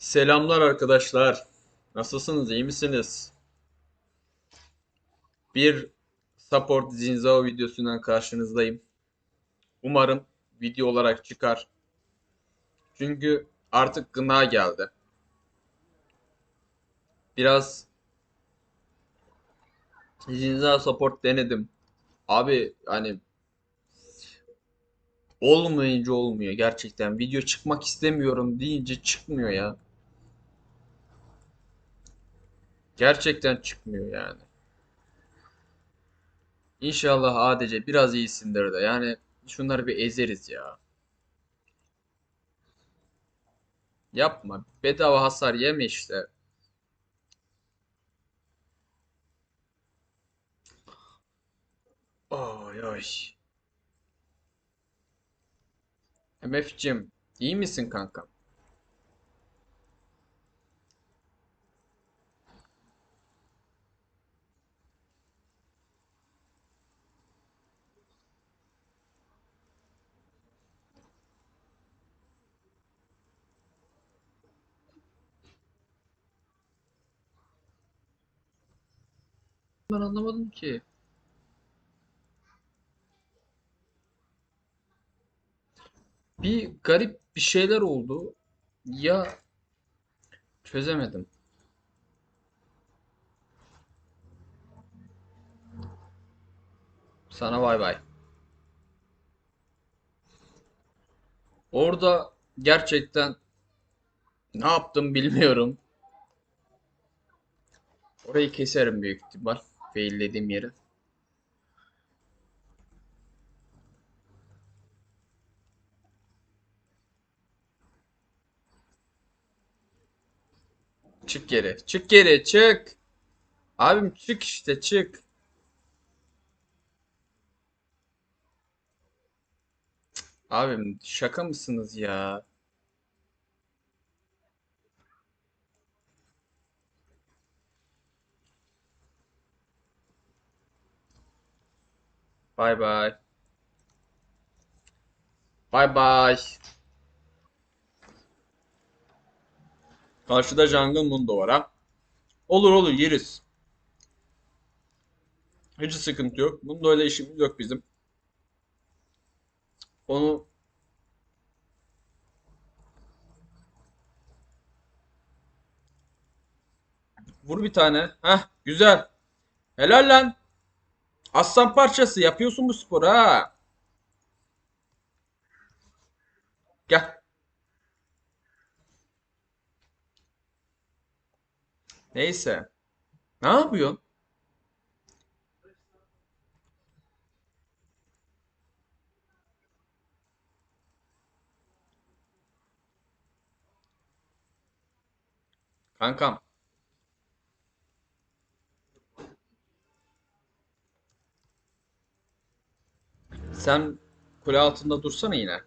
Selamlar arkadaşlar. Nasılsınız? iyi misiniz? Bir Support Zinzao videosundan karşınızdayım. Umarım video olarak çıkar. Çünkü artık gına geldi. Biraz Zinzao Support denedim. Abi hani olmayınca olmuyor gerçekten. Video çıkmak istemiyorum deyince çıkmıyor ya. Gerçekten çıkmıyor yani. İnşallah ADC biraz iyisindir de. Yani şunları bir ezeriz ya. Yapma. Bedava hasar yeme işte. Ay ay. MF'cim iyi misin kankam? Ben anlamadım ki. Bir garip bir şeyler oldu. Ya çözemedim. Sana bay bay. Orada gerçekten ne yaptım bilmiyorum. Orayı keserim büyük ihtimal. Faillediğim yeri. Çık geri. Çık geri. Çık. Abim çık işte çık. Abim şaka mısınız ya? Bay bay. Bay bay. Karşıda Jungle Mundo var ha. Olur olur yeriz. Hiç sıkıntı yok. Mundo öyle işimiz yok bizim. Onu vur bir tane. Heh güzel. Helal lan. Aslan parçası yapıyorsun bu sporu ha. Gel. Neyse. Ne yapıyorsun? Kankam. Sen kule altında dursana yine.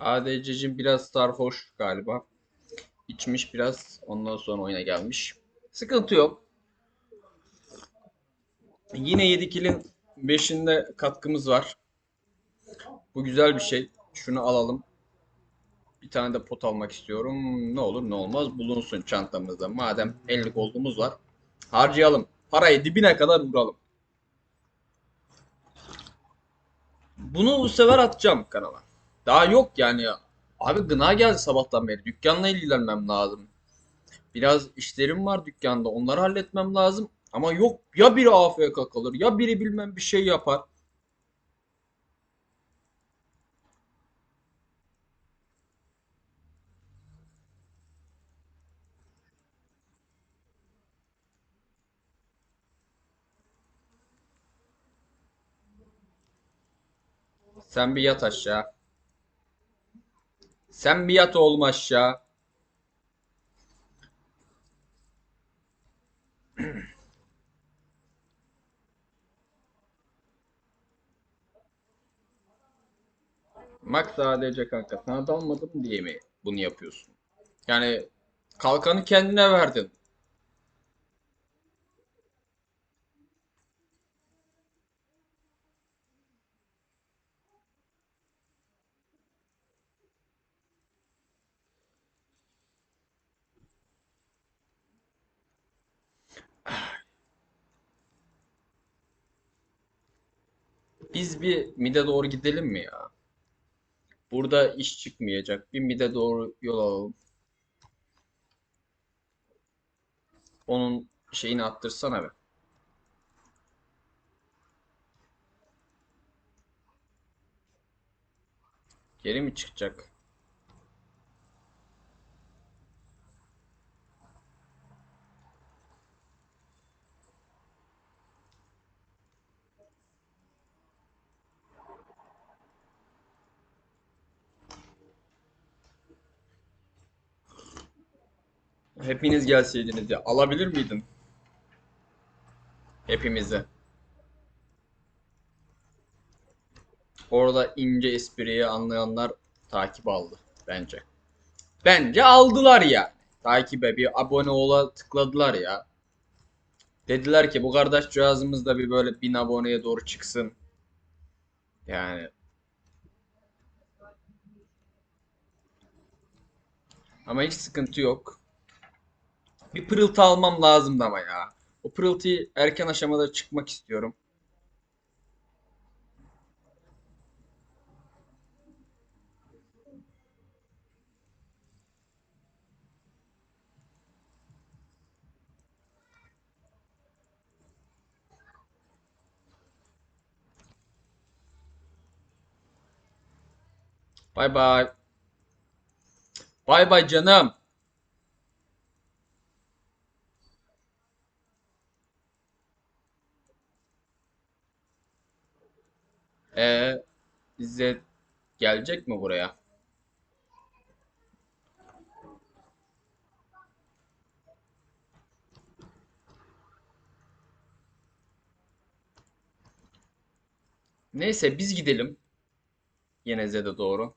ADC'cim biraz sarhoş galiba. İçmiş biraz. Ondan sonra oyuna gelmiş. Sıkıntı yok. Yine 7 kill'in 5'inde katkımız var. Bu güzel bir şey. Şunu alalım. Bir tane de pot almak istiyorum. Ne olur ne olmaz bulunsun çantamızda. Madem 50 gold'umuz var. Harcayalım. Parayı dibine kadar vuralım. Bunu bu sefer atacağım kanala. Daha yok yani ya. Abi gına geldi sabahtan beri. Dükkanla ilgilenmem lazım. Biraz işlerim var dükkanda. Onları halletmem lazım. Ama yok ya biri AFK kalır ya biri bilmem bir şey yapar. Sen bir yat aşağı. Sen bir yat oğlum aşağı. Max sadece kanka sana dalmadım diye mi bunu yapıyorsun? Yani Kalkanı kendine verdin. Biz bir mide doğru gidelim mi ya? Burada iş çıkmayacak. Bir mide doğru yol alalım. Onun şeyini attırsana be. Geri mi çıkacak? Hepiniz gelseydiniz ya alabilir miydin? Hepimizi. Orada ince espriyi anlayanlar takip aldı bence. Bence aldılar ya. Takibe bir abone ola tıkladılar ya. Dediler ki bu kardeş cihazımız da bir böyle bin aboneye doğru çıksın. Yani ama hiç sıkıntı yok. Bir pırıltı almam lazımdı ama ya. O pırıltıyı erken aşamada çıkmak istiyorum. Bay bay. Bay bay canım. Ee, İzzet gelecek mi buraya? Neyse biz gidelim. Yine Zed'e doğru.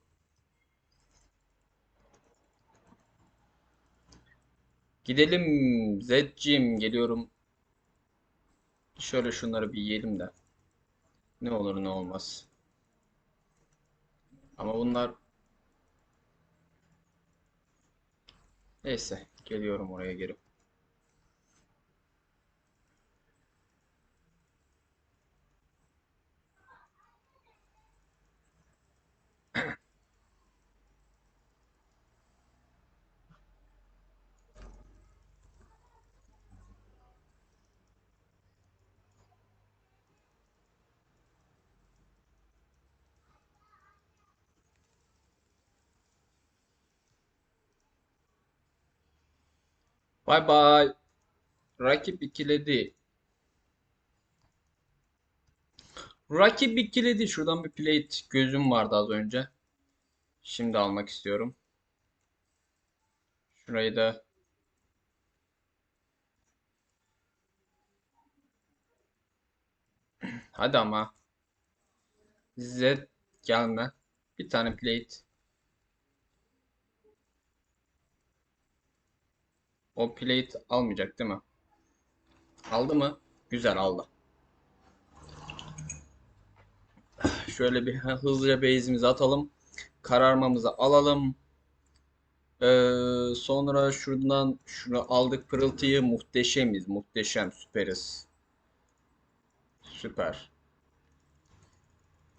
Gidelim Zed'cim geliyorum. Şöyle şunları bir yiyelim de. Ne olur ne olmaz. Ama bunlar neyse geliyorum oraya geri. Bay bay. Rakip ikiledi. Rakip ikiledi. Şuradan bir plate gözüm vardı az önce. Şimdi almak istiyorum. Şurayı da hadi ama Z gelme. Bir tane plate. O plate almayacak değil mi? Aldı mı? Güzel aldı. Şöyle bir hızlıca base'imizi atalım. Kararmamızı alalım. Ee, sonra şuradan şunu aldık pırıltıyı muhteşemiz. Muhteşem süperiz. Süper.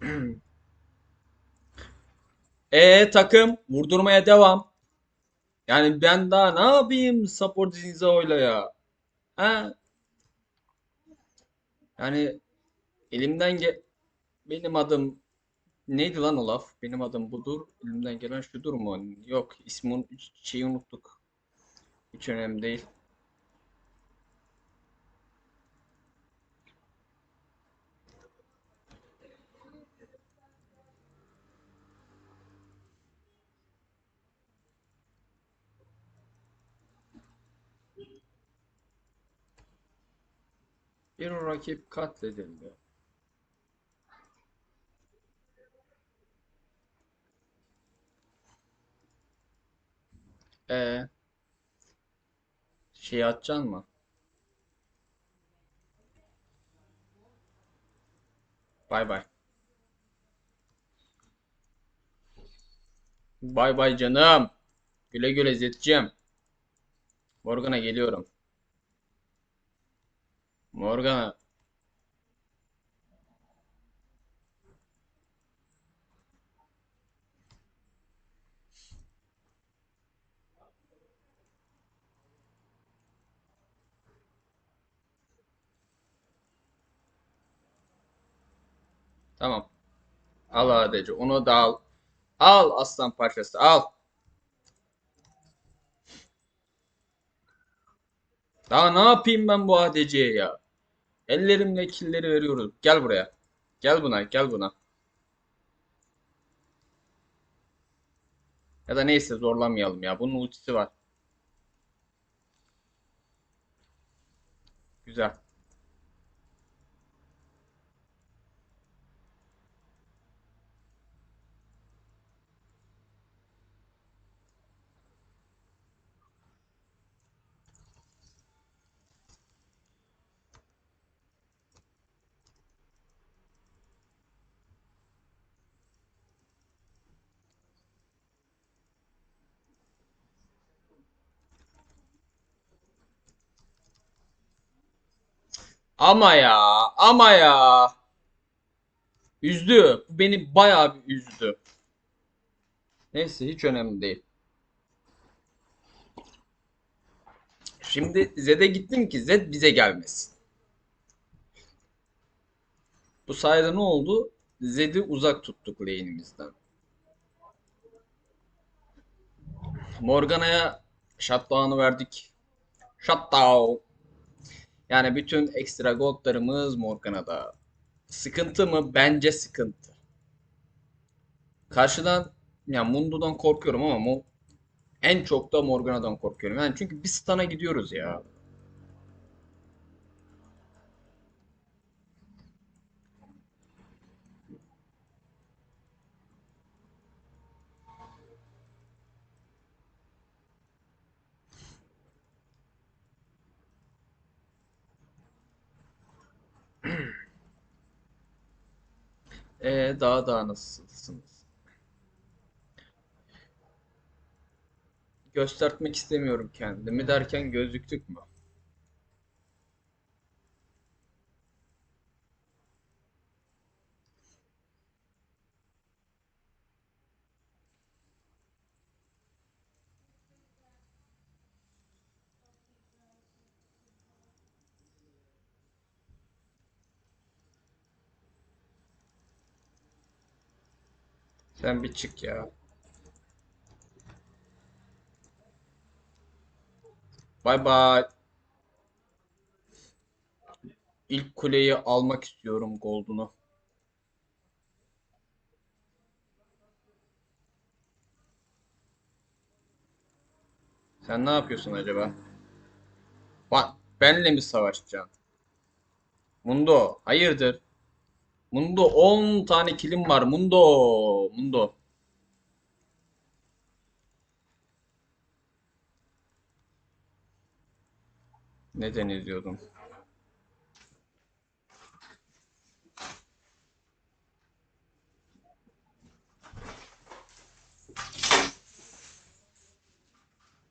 E takım vurdurmaya devam. Yani ben daha ne yapayım support Zinzao'yla ya? Ha? Yani elimden ge benim adım neydi lan o laf? Benim adım budur. Elimden gelen şudur mu? Yok, ismi şeyi unuttuk. Hiç önemli değil. Bir rakip katledildi. E Şey atacaksın mı? Bay bay. Bay bay canım. Güle güle Zetciğim. Morgana geliyorum. Morgana. Tamam. Al ADC. Onu da al. Al aslan parçası. Al. Daha ne yapayım ben bu ADC'ye ya? Ellerimle killleri veriyoruz. Gel buraya. Gel buna. Gel buna. Ya da neyse zorlamayalım ya. Bunun ultisi var. Güzel. Ama ya, ama ya. Üzdü. Bu beni bayağı bir üzdü. Neyse hiç önemli değil. Şimdi Zed'e gittim ki Zed bize gelmesin. Bu sayede ne oldu? Zed'i uzak tuttuk lane'imizden. Morgana'ya shutdown'u verdik. Shutdown. Yani bütün ekstra goldlarımız Morgana'da. Sıkıntı mı? Bence sıkıntı. Karşıdan ya Mundo'dan korkuyorum ama en çok da Morgana'dan korkuyorum. Yani çünkü bir stun'a gidiyoruz ya. E daha daha nasılsınız? Göstermek istemiyorum kendimi derken gözüktük mü? Sen bir çık ya. Bay bay. İlk kuleyi almak istiyorum Gold'unu. Sen ne yapıyorsun acaba? Bak, benle mi savaşacaksın? Mundo, hayırdır? Mundo 10 tane kilim var. Mundo, Mundo. Neden izliyordum?